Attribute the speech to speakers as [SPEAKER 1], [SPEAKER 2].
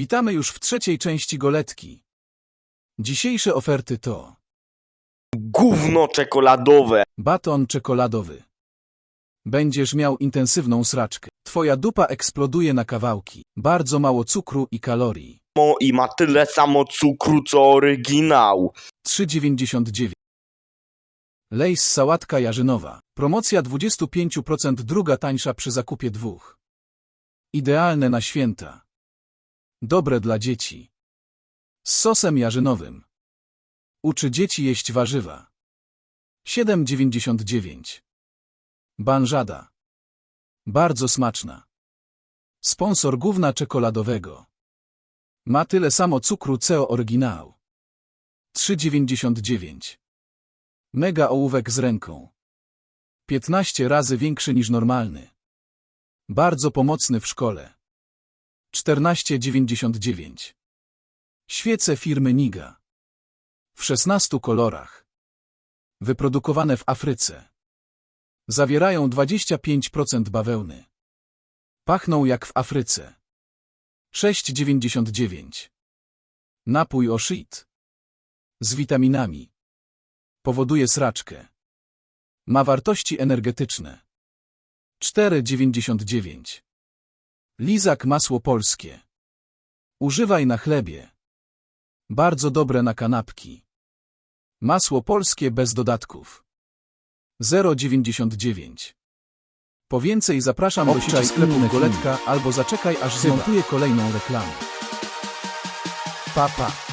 [SPEAKER 1] Witamy już w trzeciej części goletki. Dzisiejsze oferty to
[SPEAKER 2] Gówno czekoladowe.
[SPEAKER 1] baton czekoladowy. Będziesz miał intensywną sraczkę. Twoja dupa eksploduje na kawałki. Bardzo mało cukru i kalorii.
[SPEAKER 2] Mo i ma tyle samo cukru co oryginał.
[SPEAKER 1] 3,99. Lejs sałatka jarzynowa. Promocja 25% druga tańsza przy zakupie dwóch. Idealne na święta. Dobre dla dzieci. Z sosem jarzynowym. Uczy dzieci jeść warzywa. 7,99. Banżada. Bardzo smaczna. Sponsor gówna czekoladowego. Ma tyle samo cukru co oryginał. 3,99. Mega ołówek z ręką. 15 razy większy niż normalny. Bardzo pomocny w szkole. 14,99. Świece firmy Niga. W 16 kolorach. Wyprodukowane w Afryce. Zawierają 25% bawełny. Pachną jak w Afryce. 6,99. Napój Oshit. Z witaminami. Powoduje sraczkę. Ma wartości energetyczne. 4,99. Lizak masło polskie. Używaj na chlebie. Bardzo dobre na kanapki. Masło polskie bez dodatków. 0,99. Po więcej zapraszam do sieci sklepu Goletka albo zaczekaj aż zmontuję kolejną reklamę. Papa. Pa.